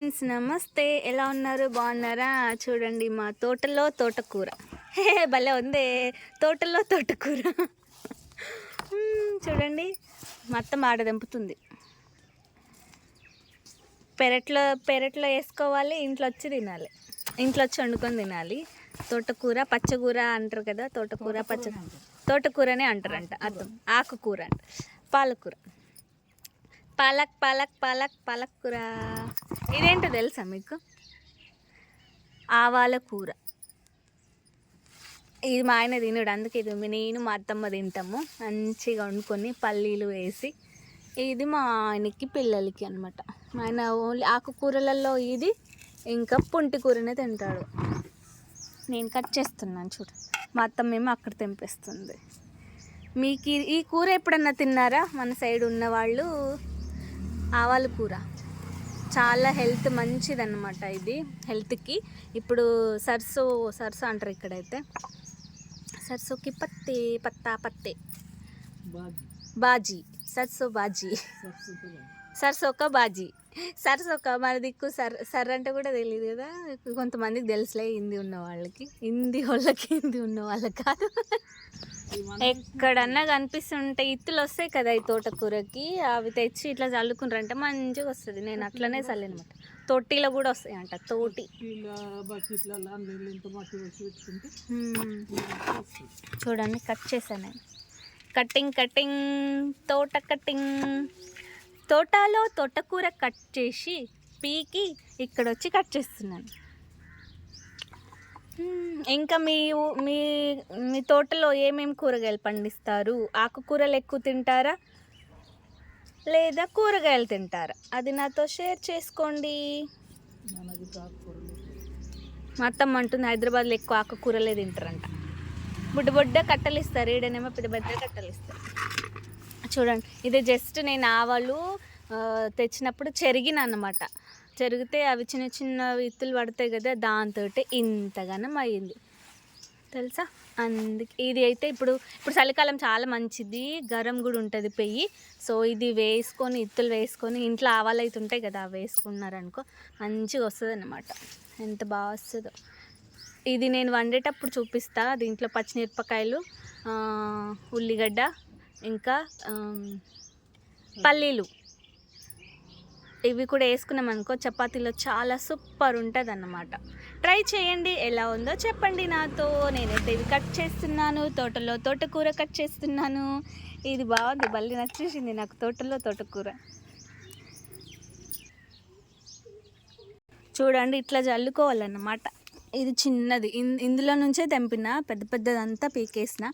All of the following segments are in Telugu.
ఫ్రెండ్స్ నమస్తే. ఎలా ఉన్నారు? బాగున్నారా? చూడండి మా తోటలో తోటకూర. హే భలే ఉందే. తోటలో తోటకూర. చూడండి. మా అత్త మాడ దింపుతుంది పెరట్లో పెరట్లో వేసుకోవాలి ఇంట్లో వచ్చి తినాలి. ఇంట్లో వచ్చి వండుకొని తినాలి. తోటకూర పచ్చకూర అంటారు కదా తోటకూర పచ్చ తోటకూరనే అంటారంట. అర్థం. ఆకుకూర అంట. పాలకూర. పాలక్ పాలక్ పాలక్ పాలక్ కూర ఇదేంటో తెలుసా మీకు? ఆవాల కూర. ఇది మా ఆయన తినడు అందుకే ఇది నేను మా అత్తమ్మ తింటాము. మంచిగా వండుకొని పల్లీలు వేసి ఇది మా ఆయనకి పిల్లలకి అనమాట మా ఆయన ఓన్లీ ఆకుకూరలలో ఇది ఇంకా పుంటి కూరనే తింటాడు. నేను కట్ చేస్తున్నాను చూడు. మా అత్తమ్మ ఏమో అక్కడ తెంపేస్తుంది. మీకు ఈ- కూర ఎప్పుడన్నా తిన్నారా? మన సైడ్ ఉన్నవాళ్ళు? ఆవాల కూర చాలా హెల్త్ మంచిదన్నమాట ఇది హెల్త్కి. ఇప్పుడు సర్సో సర్సో అంటారు ఇక్కడైతే. సర్సోకి పత్తి పత్తా పత్తే. బాజీ. సర్సో బాజీ. సర్సోక బాజీ. సర్సోక మన దిక్కు సర్ సర్ అంటే కూడా తెలియదు కదా. కొంతమందికి తెలుసులే హిందీ ఉన్న వాళ్ళకి హిందీ వాళ్ళకి హిందీ ఉన్న వాళ్ళకి కాదు. ఎక్కడన్నా కనిపిస్తుంటే ఇత్తులు వస్తాయి కదా ఈ తోటకూరకి. అవి తెచ్చి ఇట్లా చల్లుకుంటారంటే మంచిగా వస్తుంది నేను అట్లనే చల్లనమాట. తొట్టిలో కూడా వస్తాయి అంట తోటి. చూడండి కట్ చేశాను నేను. కటింగ్ కటింగ్ తోట కటింగ్ తోటలో తోటకూర కట్ చేసి పీకి ఇక్కడ వచ్చి కట్ చేస్తున్నాను. ఇంకా మీ మీ మీ తోటలో ఏమేమి కూరగాయలు పండిస్తారు? ఆకుకూరలు ఎక్కువ తింటారా? లేదా కూరగాయలు తింటారా? అది నాతో షేర్ చేసుకోండి. మనకి మా అత్తమ్మ అంటుంది హైదరాబాద్లో ఎక్కువ ఆకుకూరలే తింటారంట. బుడ్డ బుడ్డ కట్టలు ఇస్తారు ఈడనేమో పెద్ద పెద్ద కట్టలు ఇస్తారు చూడండి ఇది జస్ట్ నేను ఆవాలు తెచ్చినప్పుడు చెరిగిన అన్నమాట జరిగితే అవి చిన్న చిన్న విత్తులు పడతాయి కదా దాంతో ఇంతగానం అయ్యింది. తెలుసా? అందుకే ఇది అయితే ఇప్పుడు ఇప్పుడు చలికాలం చాలా మంచిది గరం కూడా ఉంటుంది పెయ్యి. సో ఇది వేసుకొని ఇత్తులు వేసుకొని ఇంట్లో ఆవాలు అయితే ఉంటాయి కదా అవి వేసుకున్నారనుకో మంచిగా వస్తుంది అన్నమాట ఎంత బాగా వస్తుందో. ఇది నేను వండేటప్పుడు చూపిస్తా దీంట్లో పచ్చిమిరపకాయలు ఉల్లిగడ్డ ఇంకా పల్లీలు. ఇవి కూడా వేసుకున్నాం అనుకో చపాతీలో చాలా సూపర్ ఉంటుంది అన్నమాట ట్రై చేయండి ఎలా ఉందో చెప్పండి నాతో. నేనైతే ఇవి కట్ చేస్తున్నాను తోటలో తోటకూర కట్ చేస్తున్నాను. ఇది బాగుంది మళ్ళీ నచ్చేసింది నాకు తోటలో తోటకూర. చూడండి ఇట్లా చల్లుకోవాలన్నమాట ఇది చిన్నది ఇన్- ఇందులో నుంచే తెంపిన పెద్ద పెద్దదంతా పీకేసిన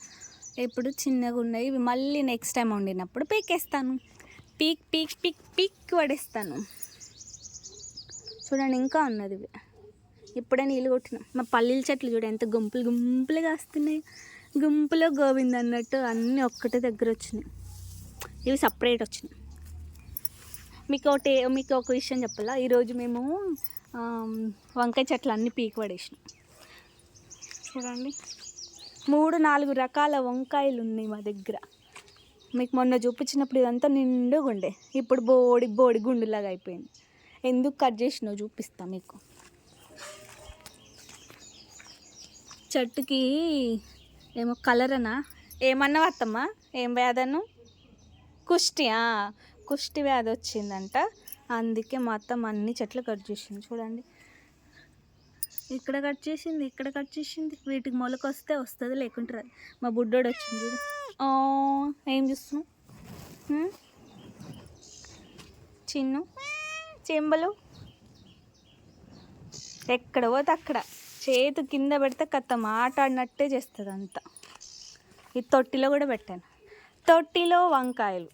ఇప్పుడు చిన్నగా ఉన్నాయి ఇవి మళ్ళీ నెక్స్ట్ టైం వండినప్పుడు పీకేస్తాను. పీక్ పీక్ పీక్ పీక్ పడేస్తాను. చూడండి ఇంకా ఉన్నది ఇప్పుడే నీళ్ళు కొట్టిన. మా పల్లీల చెట్లు చూడ ఎంత గుంపులు గుంపులుగా వస్తున్నాయి. గుంపులో గోవింద్ అన్నట్టు అన్నీ ఒక్కటే దగ్గర వచ్చినాయి. ఇవి సపరేట్ వచ్చినాయి. మీకు ఒకటి మీకు ఒక విషయం చెప్పాలా? ఈరోజు మేము వంకాయ చెట్లు అన్నీ పీకి పడేసినాం. చూడండి. మూడు నాలుగు రకాల వంకాయలు ఉన్నాయి మా దగ్గర. మీకు మొన్న చూపించినప్పుడు ఇదంతా నిండుగా ఉండే. ఇప్పుడు బోడి బోడి గుండులాగా అయిపోయింది. ఎందుకు కట్ చేసినావు చూపిస్తా మీకు. చెట్టుకి ఏమో కలరనా ఏమన్నా వత్తమ్మా ఏం వ్యాధను? కుష్టి కుష్టి వ్యాధి వచ్చిందంట. అందుకే మా అత్తమ్మ అన్ని చెట్లు కట్ చేసింది. చూడండి. ఇక్కడ కట్ చేసింది ఇక్కడ కట్ చేసింది. వీటికి మొలక వస్తే వస్తుంది లేకుంటారు మా బుడ్డోడు వచ్చింది చూడు. ఏం చూస్తున్నావు? చిన్ను? చెంబలు? ఎక్కడ పోతే అక్కడ. చేతు కింద పెడితే కథ మాట్లాడినట్టే చేస్తుంది అంతా. ఈ తొట్టిలో కూడా పెట్టాను. తొట్టిలో వంకాయలు.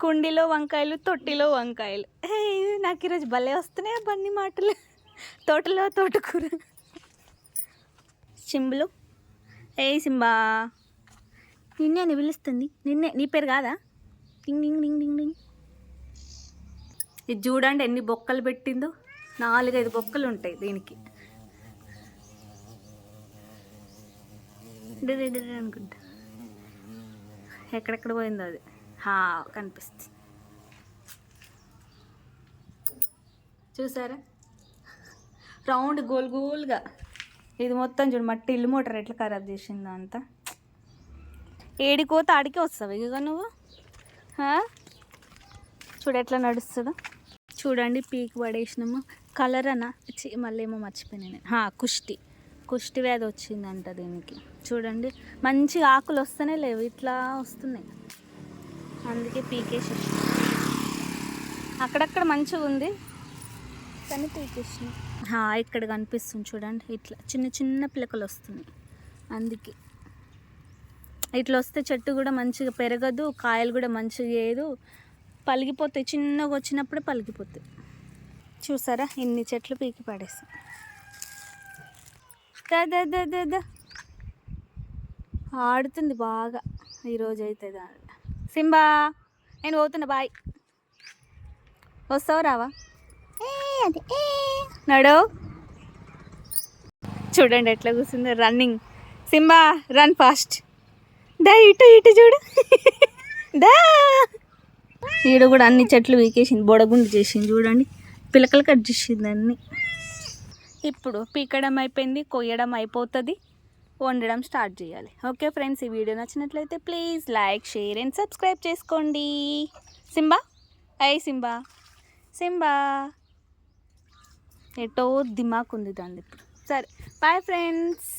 కుండీలో వంకాయలు తొట్టిలో వంకాయలు. హే, నాకు ఈరోజు భలే వస్తున్నాయి అవన్నీ మాటలు. తోటలో తోటకూర. సింబులు ఏ సింబా. నిన్నే పిలుస్తుంది. నిన్నే నీ పేరు కాదా? డింగ్ డింగ్ డింగ్ డింగ్ డింగ్. ఇది చూడండి ఎన్ని బొక్కలు పెట్టిందో. నాలుగైదు బొక్కలు ఉంటాయి దీనికి. అనుకుంటా. ఎక్కడెక్కడ పోయిందో అది. హా కనిపిస్తుంది. చూసారా? రౌండ్ గోల్ గోల్గా. ఇది మొత్తం చూడు మట్టి ఇల్లు మోటార్ ఎట్లా ఖరాబ్ చేసిందో అంతా. ఏడికోత ఆడికి వస్తావు. ఇక నువ్వు. చూడ చూడు ఎట్లా నడుస్తుందో. చూడండి పీక్ పడేసినాము. కలర్ అన్న చి, మళ్ళీ ఏమో మర్చిపోయాను నేను. కుష్టి. కుష్టి వ్యాధి వచ్చిందంట దీనికి. చూడండి మంచి ఆకులు వస్తూనే లేవు. ఇట్లా వస్తున్నాయి. అందుకే పీకేసి అక్కడక్కడ మంచిగా ఉంది. కానీ పీకేసిన. ఇక్కడ కనిపిస్తుంది చూడండి. ఇట్లా చిన్న చిన్న పిలకలు వస్తున్నాయి. అందుకే. ఇట్లా వస్తే చెట్టు కూడా మంచిగా పెరగదు కాయలు కూడా మంచిగా చేయదు పలిగిపోతాయి చిన్నగా వచ్చినప్పుడే పలిగిపోతాయి. చూసారా? ఇన్ని చెట్లు పీకి పడేస్తాం దా దా దా దా దా. ఆడుతుంది బాగా. ఈరోజు అయితే సింబా నేను పోతున్నా బాయ్. వస్తావు రావా? నడు. చూడండి ఎట్లా కూర్చుందో రన్నింగ్. Simba run fast. దా ఇటు ఇటు చూడు. దా. ఈడ కూడా అన్ని చెట్లు వీకేసింది బొడగుండు చేసింది చూడండి. పిలకలు కట్ చేసింది అన్ని. ఇప్పుడు పీకడం అయిపోయింది కొయ్యడం అయిపోతుంది. వండడం స్టార్ట్ చేయాలి. ఓకే ఫ్రెండ్స్ ఈ వీడియో నచ్చినట్లయితే please like share and subscribe చేసుకోండి. సింబా? అయ్యి సింబా. సింబా. ఎటో దిమాక్ ఉంది దాన్ని ఇప్పుడు సరే బాయ్ ఫ్రెండ్స్.